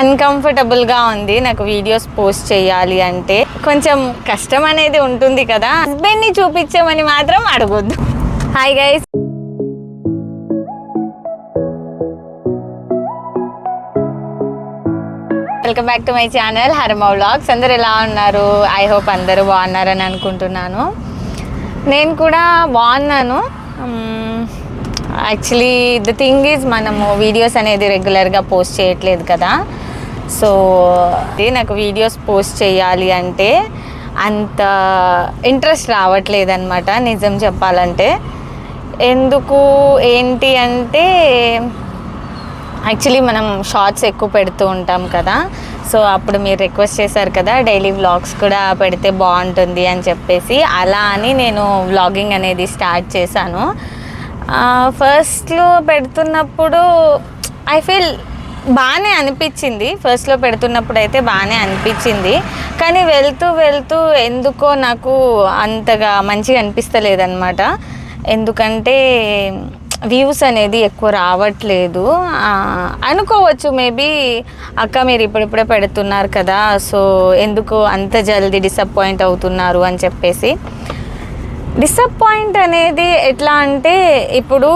అన్కంఫర్టబుల్గా ఉంది. నాకు videos post చేయాలి అంటే కొంచెం కష్టం అనేది ఉంటుంది కదా. హస్బెండ్ని చూపించమని మాత్రం అడగొద్దు. Hi guys welcome back to my channel హర్మ vlogs అందరు ఎలా ఉన్నారు? ఐ హోప్ అందరూ బాగున్నారని అనుకుంటున్నాను. నేను కూడా బాగున్నాను. యాక్చువల్లీ ద థింగ్ ఈజ్ మనము వీడియోస్ అనేది రెగ్యులర్గా పోస్ట్ చేయట్లేదు కదా. సో ఇది నాకు వీడియోస్ పోస్ట్ చేయాలి అంటే అంత ఇంట్రెస్ట్ రావట్లేదు అనమాట నిజం చెప్పాలంటే. ఎందుకు ఏంటి అంటే యాక్చువల్లీ మనం షార్ట్స్ ఎక్కువ పెడుతూ ఉంటాం కదా. సో అప్పుడు మీరు రిక్వెస్ట్ చేశారు కదా డైలీ వ్లాగ్స్ కూడా పెడితే బాగుంటుంది అని చెప్పేసి. అలా అని నేను వ్లాగింగ్ అనేది స్టార్ట్ చేశాను. ఫస్ట్లో పెడుతున్నప్పుడు ఐ ఫీల్ బాగానే అనిపించింది. ఫస్ట్లో పెడుతున్నప్పుడు అయితే బాగానే అనిపించింది. కానీ వెళ్తూ వెళ్తూ ఎందుకో నాకు అంతగా మంచిగా అనిపిస్తలేదన్నమాట. ఎందుకంటే వ్యూస్ అనేది ఎక్కువ రావట్లేదు. అనుకోవచ్చు మేబీ అక్క మీరు ఇప్పుడిప్పుడే పెడుతున్నారు కదా సో ఎందుకు అంత జల్దీ డిసప్పాయింట్ అవుతున్నారు అని చెప్పేసి. డిసప్పాయింట్ అనేది ఎట్లా అంటే ఇప్పుడు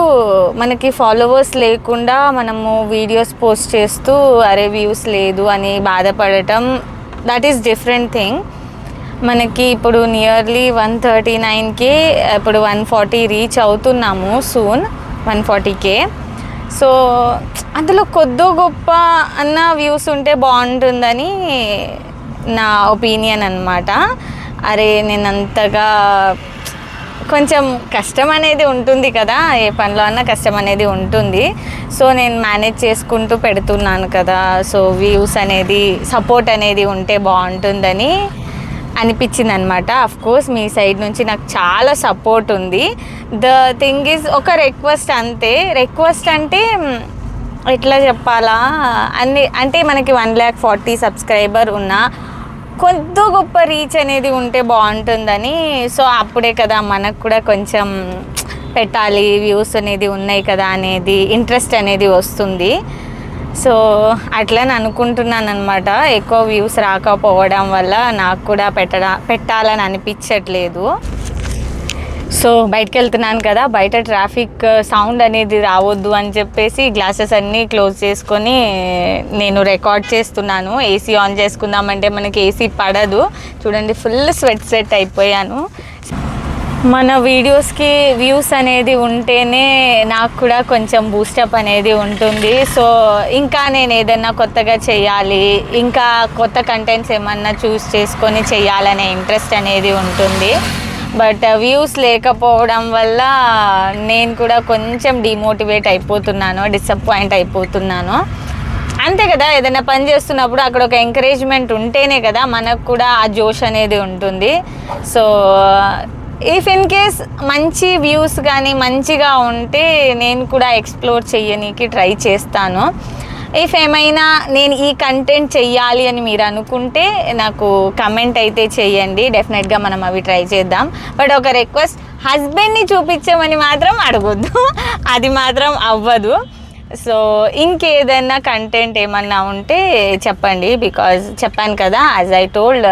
మనకి ఫాలోవర్స్ లేకుండా మనము వీడియోస్ పోస్ట్ చేస్తూ అరే వ్యూస్ లేదు అని బాధపడటం దట్ ఈస్ డిఫరెంట్ థింగ్ మనకి ఇప్పుడు నియర్లీ వన్ థర్టీ నైన్కి ఇప్పుడు వన్ ఫార్టీ రీచ్ అవుతున్నాము సూన్ వన్ ఫార్టీకే సో అందులో కొద్దో గొప్ప అన్న వ్యూస్ ఉంటే బాగుంటుందని నా ఒపీనియన్ అనమాట అరే నేను అంతగా కొంచెం కష్టం అనేది ఉంటుంది కదా ఏ పనిలో అన్నా కష్టం అనేది ఉంటుంది. సో నేను మేనేజ్ చేసుకుంటూ పెడుతున్నాను కదా సో వ్యూస్ అనేది సపోర్ట్ అనేది ఉంటే బాగుంటుందని అనిపించింది అనమాట అఫ్ కోర్స్ మీ సైడ్ నుంచి నాకు చాలా సపోర్ట్ ఉంది. ద థింగ్ ఈజ్ ఒక రిక్వెస్ట్ అంతే. రిక్వెస్ట్ అంటే ఎట్లా చెప్పాలా? అన్ని అంటే మనకి వన్ ల్యాక్ ఫార్టీ సబ్స్క్రైబర్ ఉన్నా కొద్ది గొప్ప రీచ్ అనేది ఉంటే బాగుంటుందని. సో అప్పుడే కదా మనకు కూడా కొంచెం పెట్టాలి వ్యూస్ అనేది ఉన్నాయి కదా అనేది ఇంట్రెస్ట్ అనేది వస్తుంది. సో అట్లని అనుకుంటున్నాను అనమాట ఎక్కువ వ్యూస్ రాకపోవడం వల్ల నాకు కూడా పెట్టడా పెట్టాలని అనిపించట్లేదు. సో బయటకు వెళ్తున్నాను కదా బయట ట్రాఫిక్ uh, సౌండ్ అనేది రావద్దు అని చెప్పేసి గ్లాసెస్ అన్నీ క్లోజ్ చేసుకొని నేను రికార్డ్ చేస్తున్నాను. ఏసీ ఆన్ చేసుకుందామంటే మనకి ఏసీ పడదు. చూడండి ఫుల్ స్వెట్ సెట్ అయిపోయాను. మన వీడియోస్కి వ్యూస్ అనేది ఉంటేనే నాకు కూడా కొంచెం బూస్టప్ అనేది ఉంటుంది. సో ఇంకా నేను ఏదైనా కొత్తగా చేయాలి ఇంకా కొత్త కంటెంట్స్ ఏమన్నా చూస్ చేసుకొని చేయాలనే ఇంట్రెస్ట్ అనేది ఉంటుంది. బట్ వ్యూస్ లేకపోవడం వల్ల నేను కూడా కొంచెం డిమోటివేట్ అయిపోతున్నాను డిసప్పాయింట్ అయిపోతున్నాను. అంతే కదా ఏదైనా పని చేస్తున్నప్పుడు అక్కడ ఒక ఎంకరేజ్మెంట్ ఉంటేనే కదా మనకు కూడా ఆ జోష్ అనేది ఉంటుంది. సో ఇఫ్ ఇన్ కేస్ మంచి వ్యూస్ కానీ మంచిగా ఉంటే నేను కూడా ఎక్స్ప్లోర్ చేయనీకి ట్రై చేస్తాను. ఇఫ్ ఏమైనా నేను ఈ కంటెంట్ చెయ్యాలి అని మీరు అనుకుంటే నాకు కమెంట్ అయితే చెయ్యండి. డెఫినెట్గా మనం అవి ట్రై చేద్దాం. బట్ ఒక రిక్వెస్ట్ హస్బెండ్ని చూపించమని మాత్రం అడగొద్దు. అది మాత్రం అవ్వదు. సో ఇంకేదైనా కంటెంట్ ఏమన్నా ఉంటే చెప్పండి. బికాజ్ చెప్పాను కదా యాజ్ ఐ టోల్డ్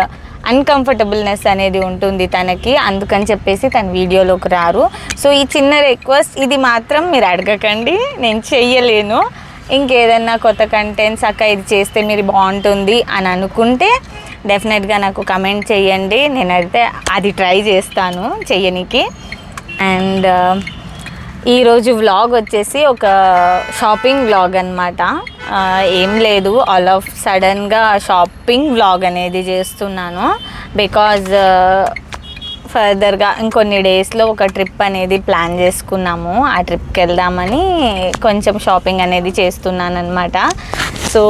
అన్కంఫర్టబుల్నెస్ అనేది ఉంటుంది తనకి. అందుకని చెప్పేసి తన వీడియోలోకి రారు. సో ఈ చిన్న రిక్వెస్ట్ ఇది మాత్రం మీరు అడగకండి. నేను చెయ్యలేను. ఇంకేదన్నా కొత్త కంటెంట్స్ అక్క ఇది చేస్తే మీరు బాగుంటుంది అని అనుకుంటే డెఫినెట్గా నాకు కమెంట్ చేయండి. నేనైతే అది ట్రై చేస్తాను చెయ్యనికి. అండ్ uh, ఈరోజు వ్లాగ్ వచ్చేసి ఒక షాపింగ్ వ్లాగ్ అనమాట ఏం లేదు. ఆల్ ఆఫ్ సడన్గా షాపింగ్ వ్లాగ్ అనేది చేస్తున్నాను. బికాజ్ ఫర్దర్గా ఇంకొన్ని డేస్లో ఒక ట్రిప్ అనేది ప్లాన్ చేసుకున్నాము. ఆ ట్రిప్కి వెళ్దామని కొంచెం షాపింగ్ అనేది చేస్తున్నాను అనమాట సో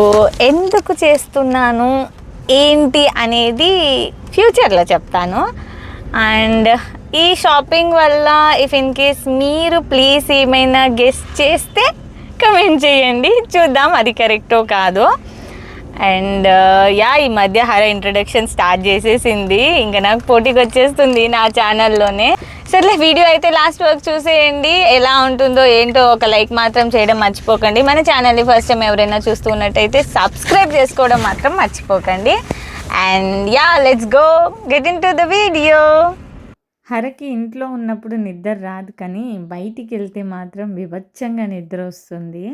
ఎందుకు చేస్తున్నాను? ఏంటి అనేది ఫ్యూచర్లో చెప్తాను. అండ్ ఈ షాపింగ్ వల్ల ఇఫ్ ఇన్ కేస్ మీరు ప్లీజ్ ఏమైనా గెస్ట్ చేస్తే కమెంట్ చేయండి. చూద్దాం అది కరెక్టో కాదో. అండ్ యా uh, ఈ మధ్య హర ఇంట్రడక్షన్ స్టార్ట్ చేసేసింది. ఇంకా నాకు పోటీకి వచ్చేస్తుంది నా ఛానల్లోనే సర్లే వీడియో అయితే లాస్ట్ వరకు చూసేయండి. ఎలా ఉంటుందో ఏంటో ఒక లైక్ మాత్రం చేయడం మర్చిపోకండి. మన ఛానల్ని ఫస్ట్ టైం ఎవరైనా చూస్తూ ఉన్నట్టయితే సబ్స్క్రైబ్ చేసుకోవడం మాత్రం మర్చిపోకండి. And yeah let's go get into the video హరకి ఇంట్లో ఉన్నప్పుడు నిద్ర రాదు కానీ బయటికి వెళ్తే మాత్రం వివచ్చంగా నిద్ర వస్తుంది.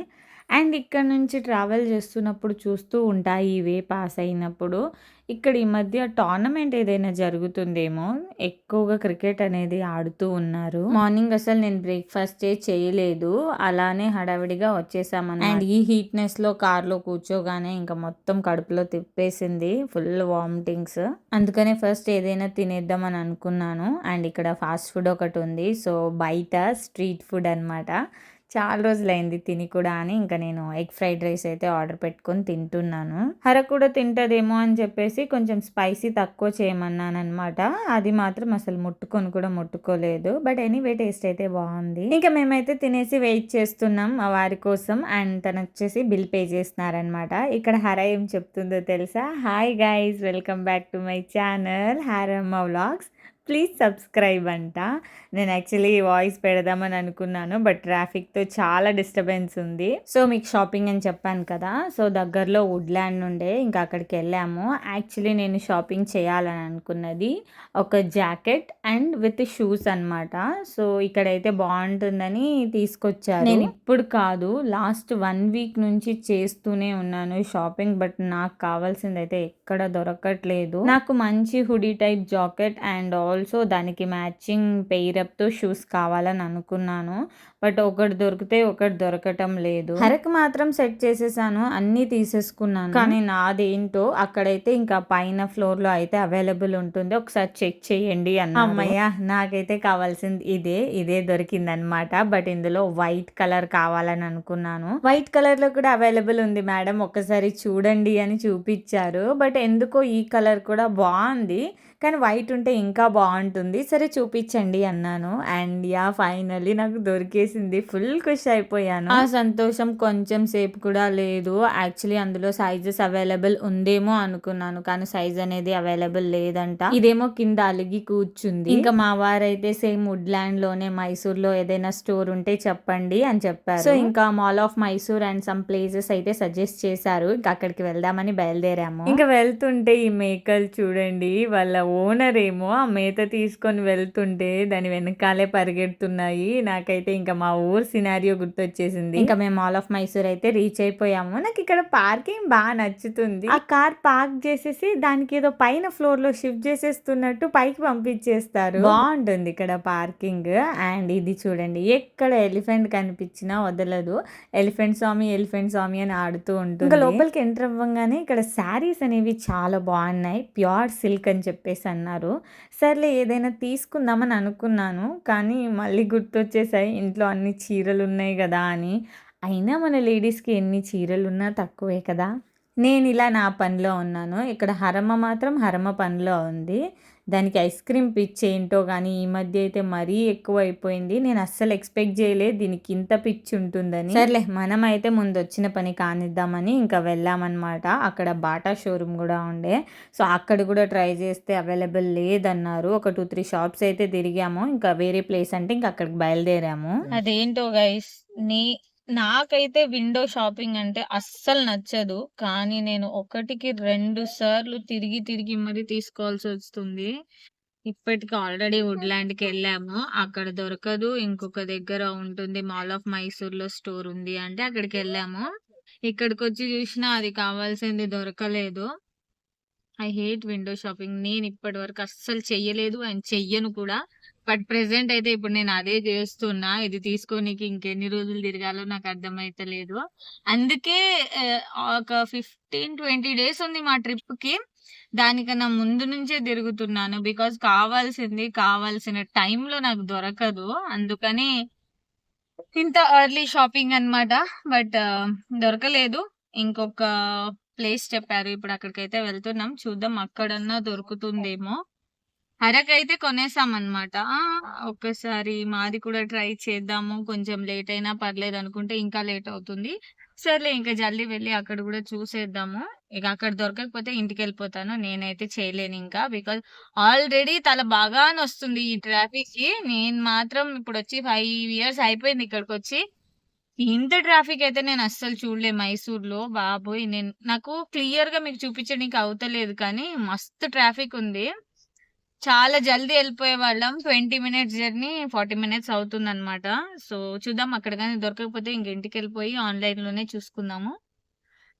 అండ్ ఇక్కడ నుంచి ట్రావెల్ చేస్తున్నప్పుడు చూస్తూ ఉంటాయి ఇవే పాస్ అయినప్పుడు. ఇక్కడ ఈ మధ్య టోర్నమెంట్ ఏదైనా జరుగుతుందేమో? ఎక్కువగా క్రికెట్ అనేది ఆడుతూ ఉన్నారు. మార్నింగ్ అసలు నేను బ్రేక్ఫాస్టే చేయలేదు. అలానే హడావిడిగా వచ్చేసామని అండ్ ఈ హీట్నెస్లో కూర్చోగానే ఇంకా మొత్తం కడుపులో తిప్పేసింది ఫుల్ వామిటింగ్స్. అందుకనే ఫస్ట్ ఏదైనా తినేద్దామని అనుకున్నాను. అండ్ ఇక్కడ ఫాస్ట్ ఫుడ్ ఒకటి ఉంది. సో బయట స్ట్రీట్ ఫుడ్ అనమాట చాలా రోజులైంది తిని కూడా అని ఇంకా నేను ఎగ్ ఫ్రైడ్ రైస్ అయితే ఆర్డర్ పెట్టుకొని తింటున్నాను. హర కూడా తింటదేమో అని చెప్పేసి కొంచెం స్పైసీ తక్కువ చేయమన్నాను అనమాట అది మాత్రం అసలు ముట్టుకొని కూడా ముట్టుకోలేదు. బట్ ఎనీవే టేస్ట్ అయితే బాగుంది. ఇంకా మేమైతే తినేసి వెయిట్ చేస్తున్నాం ఆ వారి కోసం అండ్ తను వచ్చేసి బిల్ పే చేస్తున్నారనమాట ఇక్కడ హర ఏం చెప్తుందో తెలుసా? Hi guys welcome back to my channel Haramma vlogs. Please subscribe అంట. నేను యాక్చువల్లీ వాయిస్ పెడదామని అనుకున్నాను బట్ ట్రాఫిక్తో చాలా డిస్టర్బెన్స్ ఉంది. సో మీకు షాపింగ్ అని చెప్పాను కదా సో దగ్గరలో వుడ్లాండ్ ఉండే ఇంకా అక్కడికి వెళ్ళాము. యాక్చువల్లీ నేను షాపింగ్ చేయాలని అనుకున్నది ఒక జాకెట్ అండ్ విత్ షూస్ అన్నమాట. సో ఇక్కడైతే బాగుంటుందని తీసుకొచ్చారు. నేను ఇప్పుడు కాదు లాస్ట్ వన్ వీక్ నుంచి చేస్తూనే ఉన్నాను షాపింగ్ బట్ నాకు కావాల్సింది అయితే ఎక్కడ దొరకట్లేదు. నాకు మంచి hoodie type jacket and also దానికి మ్యాచింగ్ పెయిరప్తో షూస్ కావాలని అనుకున్నాను. బట్ ఒకటి దొరికితే ఒకటి దొరకటం లేదు. హరకు మాత్రం సెట్ చేసేసాను అన్ని తీసేసుకున్నాను. కానీ నాదేంటో అక్కడైతే ఇంకా పైన ఫ్లోర్లో అయితే అవైలబుల్ ఉంటుంది. ఒకసారి చెక్ చేయండి అన్న అమ్మయ్య నాకైతే కావాల్సింది ఇదే ఇదే దొరికింది అనమాట బట్ ఇందులో వైట్ కలర్ కావాలని అనుకున్నాను. వైట్ కలర్లో కూడా అవైలబుల్ ఉంది మేడం. ఒకసారి చూడండి అని చూపించారు. బట్ ఎందుకో ఈ కలర్ కూడా బాగుంది. కానీ వైట్ ఉంటే ఇంకా బాగుంటుంది. సరే చూపించండి అన్నాను. అండ్ యా ఫైనల్లీ నాకు దొరికేసింది. ఫుల్ ఖుషి అయిపోయాను. ఆ సంతోషం కొంచెం సేపు కూడా లేదు. యాక్చువల్లీ అందులో సైజెస్ అవైలబుల్ ఉందేమో అనుకున్నాను కానీ సైజ్ అనేది అవైలబుల్ లేదంట. ఇదేమో కింద అలిగి కూర్చుంది. ఇంకా మా వారైతే సేమ్ వుడ్లాండ్లోనే మైసూర్లో ఏదైనా స్టోర్ ఉంటే చెప్పండి అని చెప్పారు. సో ఇంకా mall of Mysore and some places అయితే సజెస్ట్ చేశారు. ఇంకా అక్కడికి వెళ్దామని బయలుదేరాము. ఇంకా వెళ్తుంటే ఈ మేకలు చూడండి వాళ్ళ ఓనర్ ఏమో ఆ మేత తీసుకొని వెళ్తుంటే దాని వెనకాలే పరిగెడుతున్నాయి. నాకైతే ఇంకా మా ఊరు సినారియో గుర్తొచ్చేసింది. ఇంకా మేము ఆల్ ఆఫ్ మైసూర్ అయితే రీచ్ అయిపోయాము. నాకు ఇక్కడ పార్కింగ్ బాగా నచ్చుతుంది. ఆ కార్ పార్క్ చేసేసి దానికి ఏదో పైన ఫ్లోర్లో షిఫ్ట్ చేసేస్తున్నట్టు పైకి పంపించేస్తారు. బాగుంటుంది ఇక్కడ పార్కింగ్ అండ్ ఇది చూడండి ఎక్కడ ఎలిఫెంట్ కనిపించినా వదలదు. ఎలిఫెంట్ స్వామి ఎలిఫెంట్ స్వామి అని ఆడుతూ ఉంటుంది. ఇంకా లోపలికి ఎంటర్ అవ్వగానే ఇక్కడ శారీస్ అనేవి చాలా బాగున్నాయి. ప్యూర్ సిల్క్ అని చెప్పేసి అన్నారు. సర్లే ఏదైనా తీసుకుందామని అనుకున్నాను కానీ మళ్ళీ గుర్తొచ్చేసాయి ఇంట్లో అన్ని చీరలు ఉన్నాయి కదా అని. అయినా మన లేడీస్కి ఎన్ని చీరలు ఉన్నా తక్కువే కదా. నేను ఇలా నా పనిలో ఉన్నాను. ఇక్కడ హరమ మాత్రం హరమ పనిలో ఉంది. దానికి ఐస్ క్రీమ్ పిచ్ ఏంటో కానీ ఈ మధ్య అయితే మరీ ఎక్కువ అయిపోయింది నేను అస్సలు ఎక్స్పెక్ట్ చేయలేదు దీనికి ఇంత పిచ్ ఉంటుందని. సర్లే మనం అయితే ముందు వచ్చిన పని కానిద్దామని ఇంకా వెళ్ళామన్నమాట. అక్కడ బాటా షోరూమ్ కూడా ఉండే. సో అక్కడ కూడా ట్రై చేస్తే అవైలబుల్ లేదన్నారు. ఒక టూ త్రీ షాప్స్ అయితే తిరిగాము. ఇంకా వేరే ప్లేస్ అంటే ఇంకా అక్కడికి బయలుదేరాము. అదేంటో గైస్ నీ నాకైతే విండో షాపింగ్ అంటే అస్సలు నచ్చదు. కానీ నేను ఒకటికి రెండు సార్లు తిరిగి తిరిగి మరి తీసుకోవాల్సి వస్తుంది. ఇప్పటికి ఆల్రెడీ వుడ్లాండ్కి వెళ్ళాము. అక్కడ దొరకదు. ఇంకొక దగ్గర ఉంటుంది మాల్ ఆఫ్ మైసూర్లో స్టోర్ ఉంది అంటే అక్కడికి వెళ్ళాము. ఇక్కడికి వచ్చి చూసినా అది కావాల్సింది దొరకలేదు. I hate window shopping. నేను ఇప్పటి వరకు అస్సలు చెయ్యలేదు అండ్ చెయ్యను కూడా. బట్ ప్రెసెంట్ అయితే ఇప్పుడు నేను అదే చేస్తున్నా. ఇది తీసుకోనికి ఇంకెన్ని రోజులు తిరగాలో నాకు అర్థమైతలేదు. అందుకే ఒక ఫిఫ్టీన్ ట్వంటీ డేస్ ఉంది మా ట్రిప్కి దానికన్నా ముందు నుంచే తిరుగుతున్నాను. బికాస్ కావాల్సింది కావాల్సిన టైంలో నాకు దొరకదు. అందుకని ఇంత ఎర్లీ షాపింగ్ అన్నమాట. బట్ దొరకలేదు. ఇంకొక ప్లేస్ చెప్పారు. ఇప్పుడు అక్కడికైతే వెళ్తున్నాం. చూద్దాం అక్కడన్నా దొరుకుతుందేమో. అరకైతే కొనేసాం అనమాట ఒక్కసారి మాది కూడా ట్రై చేద్దాము. కొంచెం లేట్ అయినా పర్లేదు అనుకుంటే ఇంకా లేట్ అవుతుంది. సర్లే ఇంకా జల్దీ వెళ్ళి అక్కడ కూడా చూసేద్దాము. ఇక అక్కడ దొరకకపోతే ఇంటికి వెళ్ళిపోతాను నేనైతే చేయలేను ఇంకా. బికాజ్ ఆల్రెడీ తల బాగా వస్తుంది ఈ ట్రాఫిక్కి. నేను మాత్రం ఇప్పుడు వచ్చి ఫైవ్ ఇయర్స్ అయిపోయింది ఇక్కడికి వచ్చి ఇంత ట్రాఫిక్ అయితే నేను అస్సలు చూడలే మైసూర్లో. బాబోయ్ నేను నాకు క్లియర్గా మీకు చూపించడానికి అవుతలేదు కానీ మస్తు ట్రాఫిక్ ఉంది. చాలా జల్దీ వెళ్ళిపోయే వాళ్ళం twenty minutes journey forty minutes అవుతుంది అనమాట సో చూద్దాం అక్కడ కానీ దొరకకపోతే ఇంక ఇంటికి వెళ్ళిపోయి ఆన్లైన్లోనే చూసుకుందాము.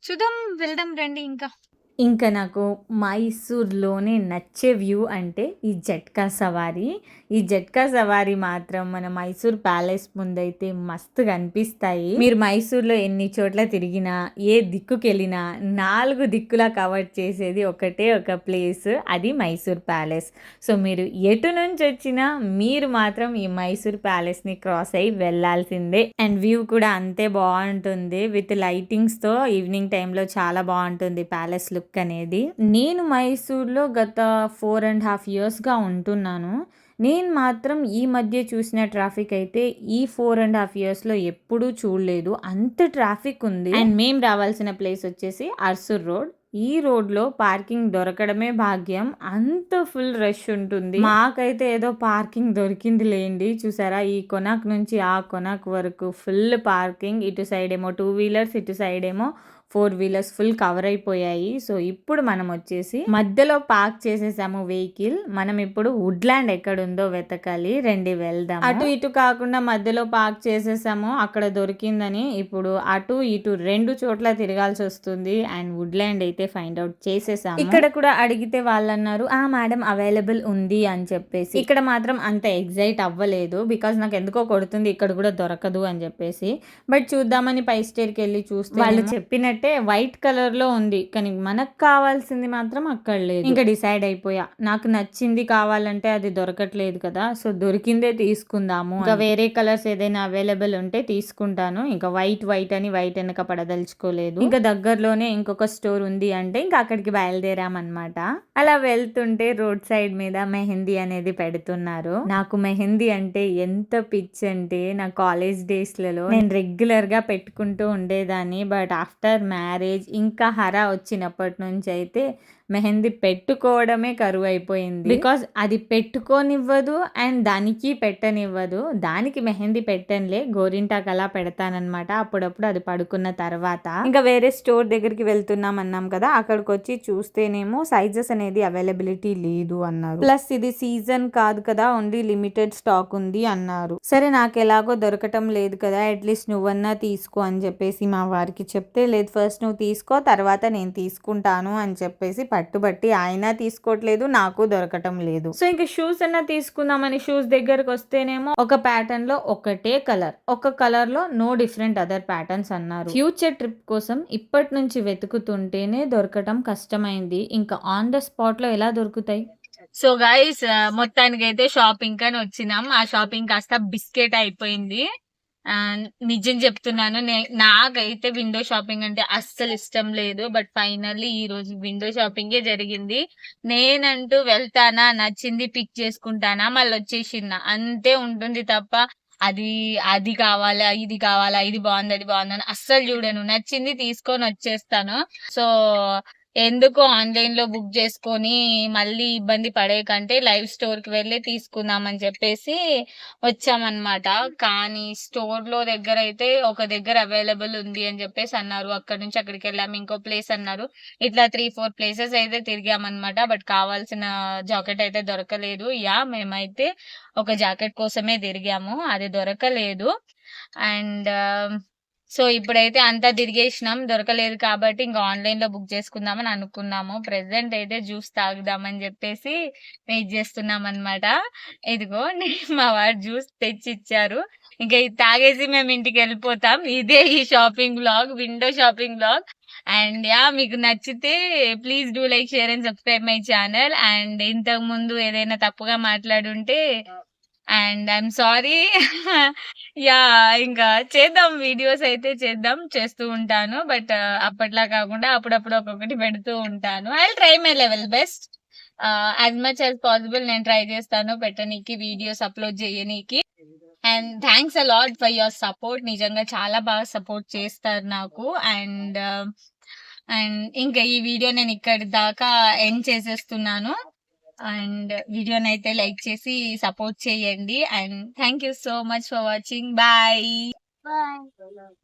చూద్దాం వెళ్దాం రండి ఇంకా. ఇంకా నాకు మైసూర్లోనే నచ్చే వ్యూ అంటే ఈ జట్కా సవారీ. ఈ జట్కా సవారీ మాత్రం మన మైసూర్ ప్యాలెస్ ముందైతే మస్తుగా అనిపిస్తాయి మీరు మైసూర్లో ఎన్ని చోట్ల తిరిగినా ఏ దిక్కుకి వెళ్ళినా నాలుగు దిక్కులా కవర్ చేసేది ఒకటే ఒక ప్లేస్ అది మైసూర్ ప్యాలెస్. సో మీరు ఎటు నుంచి వచ్చినా మీరు మాత్రం ఈ మైసూర్ ప్యాలెస్ని క్రాస్ అయ్యి వెళ్ళాల్సిందే. అండ్ వ్యూ కూడా అంతే బాగుంటుంది. విత్ లైటింగ్స్తో ఈవినింగ్ టైంలో చాలా బాగుంటుంది ప్యాలెస్ లుక్ అనేది. నేను మైసూర్లో గత ఫోర్ అండ్ హాఫ్ ఇయర్స్గా ఉంటున్నాను. నేను మాత్రం ఈ మధ్య చూసిన ట్రాఫిక్ అయితే ఈ ఫోర్ అండ్ హాఫ్ ఇయర్స్లో ఎప్పుడూ చూడలేదు. అంత ట్రాఫిక్ ఉంది. అండ్ మేము రావాల్సిన ప్లేస్ వచ్చేసి అర్సూర్ రోడ్. ఈ రోడ్లో పార్కింగ్ దొరకడమే భాగ్యం. అంత ఫుల్ రష్ ఉంటుంది. మాకైతే ఏదో పార్కింగ్ దొరికింది లేండి. చూసారా? ఈ కొనాక్ నుంచి ఆ కొనాక్ వరకు ఫుల్ పార్కింగ్. ఇటు సైడ్ ఏమో టూ వీలర్స్ ఇటు సైడ్ ఏమో ఫోర్ వీలర్స్ ఫుల్ కవర్ అయిపోయాయి. సో ఇప్పుడు మనం వచ్చేసి మధ్యలో పార్క్ చేసేసాము వెహికల్. మనం ఇప్పుడు వుడ్లాండ్ ఎక్కడ ఉందో వెతకాలి. రండి వెళ్దాం అటు ఇటు కాకుండా మధ్యలో పార్క్ చేసేసాము. అక్కడ దొరికిందని ఇప్పుడు అటు ఇటు రెండు చోట్ల తిరగాల్సి వస్తుంది. అండ్ వుడ్లాండ్ అయితే ఫైండ్ అవుట్ చేసేసాము. ఇక్కడ కూడా అడిగితే వాళ్ళు అన్నారు ఆ మేడం అవైలబుల్ ఉంది అని చెప్పేసి. ఇక్కడ మాత్రం అంత ఎగ్జైట్ అవ్వలేదు. బికాస్ నాకు ఎందుకో కొడుతుంది ఇక్కడ కూడా దొరకదు అని చెప్పేసి. బట్ చూద్దామని పై స్టేర్కి వెళ్ళి చూస్తే వాళ్ళు చెప్పినట్టే వైట్ కలర్లో ఉంది. కానీ మనకు కావాల్సింది మాత్రం అక్కడ లేదు. ఇంకా డిసైడ్ అయిపోయా. నాకు నచ్చింది కావాలంటే అది దొరకట్లేదు కదా. సో దొరికిందే తీసుకుందాము ఇంకా వేరే కలర్స్ ఏదైనా అవైలబుల్ ఉంటే తీసుకుంటాను. ఇంకా వైట్ వైట్ అని వైట్ వెనక పడదలుచుకోలేదు. ఇంకా దగ్గరలోనే ఇంకొక స్టోర్ ఉంది అంటే ఇంకా అక్కడికి బయలుదేరామన్నమాట. అలా వెళ్తుంటే రోడ్ సైడ్ మీద మెహందీ అనేది పెడుతున్నారు. నాకు మెహందీ అంటే ఎంత పిచ్ అంటే నా కాలేజ్ డేస్లలో నేను రెగ్యులర్గా పెట్టుకుంటూ ఉండేదాన్ని. బట్ ఆఫ్టర్ మ్యారేజ్ ఇంకా హరా వచ్చినప్పటి నుంచి అయితే మెహందీ పెట్టుకోవడమే కరువు అయిపోయింది బికాస్ అది పెట్టుకోనివ్వదు అండ్ దానికి పెట్టనివ్వదు. దానికి మెహందీ పెట్టనులే. గోరింటాకు అలా పెడతానన్నమాట. అప్పుడప్పుడు అది పడుకున్న తర్వాత. ఇంకా వేరే స్టోర్ దగ్గరికి వెళ్తున్నాం అన్నాం కదా. అక్కడికి వచ్చి చూస్తేనేమో సైజెస్ అనేది అవైలబిలిటీ లేదు అన్నారు. ప్లస్ ఇది సీజన్ కాదు కదా. ఓన్లీ లిమిటెడ్ స్టాక్ ఉంది అన్నారు. సరే నాకు ఎలాగో దొరకటం లేదు కదా. అట్లీస్ట్ నువ్వన్నా తీసుకో అని చెప్పేసి మా వారికి చెప్తే లేదు ఫస్ట్ నువ్వు తీసుకో తర్వాత నేను తీసుకుంటాను అని చెప్పేసి పట్టుబట్టి ఆయన తీసుకోవట్లేదు నాకు దొరకటం లేదు. సో ఇంకా షూస్ అన్నా తీసుకుందామని షూస్ దగ్గరకు వస్తేనేమో ఒక ప్యాటర్న్లో ఒకటే కలర్ ఒక కలర్లో నో డిఫరెంట్ అదర్ ప్యాటర్న్స్ అన్నారు. ఫ్యూచర్ ట్రిప్ కోసం ఇప్పటి నుంచి వెతుకుతుంటేనే దొరకటం కష్టమైంది. ఇంకా ఆన్ ద స్పాట్లో ఎలా దొరుకుతాయి? సో గైస్ మొత్తానికి అయితే షాపింగ్ అని వచ్చినాం. ఆ షాపింగ్ కాస్త బిస్కెట్ అయిపోయింది. నిజం చెప్తున్నాను నాకైతే విండో షాపింగ్ అంటే అస్సలు ఇష్టం లేదు బట్ ఫైనల్లీ ఈ రోజు విండో షాపింగే జరిగింది. నేనంటూ వెళ్తానా నచ్చింది పిక్ చేసుకుంటానా మళ్ళీ వచ్చేసిందా అంతే ఉంటుంది తప్ప అది అది కావాలా ఇది కావాలా ఇది బాగుంది అది బాగుంది అని అస్సలు చూడను. నచ్చింది తీసుకొని వచ్చేస్తాను. సో ఎందుకు ఆన్లైన్లో బుక్ చేసుకొని మళ్ళీ ఇబ్బంది పడే కంటే లైవ్ స్టోర్కి వెళ్ళి తీసుకుందాం అని చెప్పేసి వచ్చామన్నమాట. కానీ స్టోర్లో దగ్గర అయితే ఒక దగ్గర అవైలబుల్ ఉంది అని చెప్పేసి అన్నారు. అక్కడ నుంచి అక్కడికి వెళ్ళాము ఇంకో ప్లేస్ అన్నారు. ఇట్లా త్రీ ఫోర్ ప్లేసెస్ అయితే తిరిగామన్నమాట. బట్ కావాల్సిన జాకెట్ అయితే దొరకలేదు. యా మేమైతే ఒక జాకెట్ కోసమే తిరిగాము. అది దొరకలేదు. అండ్ సో ఇప్పుడైతే అంతా తిరిగేసినాం దొరకలేదు కాబట్టి ఇంకా ఆన్లైన్లో బుక్ చేసుకుందామని అనుకున్నాము. ప్రెసెంట్ అయితే జ్యూస్ తాగుదామని చెప్పేసి వెయిట్ చేస్తున్నాం అన్నమాట ఇదిగో మా వారు జ్యూస్ తెచ్చి ఇచ్చారు ఇంకా ఇది తాగేసి మేము ఇంటికి వెళ్ళిపోతాం. ఇదే ఈ shopping blog window shopping blog. And yeah మీకు నచ్చితే please do like share and subscribe my channel. And ఇంతకు ముందు ఏదైనా తప్పుగా మాట్లాడుంటే అండ్ ఐఎమ్ సారీ. యా ఇంకా చేద్దాం వీడియోస్ అయితే చేద్దాం చేస్తూ ఉంటాను. బట్ uh, అప్పట్లా కాకుండా అప్పుడప్పుడు ఒక్కొక్కటి పెడుతూ ఉంటాను. I try my level best as much as possible నేను ట్రై చేస్తాను పెట్టనీకి వీడియోస్ అప్లోడ్ చేయనీకి. And thanks a lot for your support నిజంగా చాలా బాగా సపోర్ట్ చేస్తారు నాకు. అండ్ అండ్ uh, ఇంకా ఈ వీడియో నేను ఇక్కడి దాకా ఎండ్ చేసేస్తున్నాను. అండ్ వీడియోని అయితే లైక్ చేసి సపోర్ట్ చేయండి and thank you so much for watching. Bye. Bye.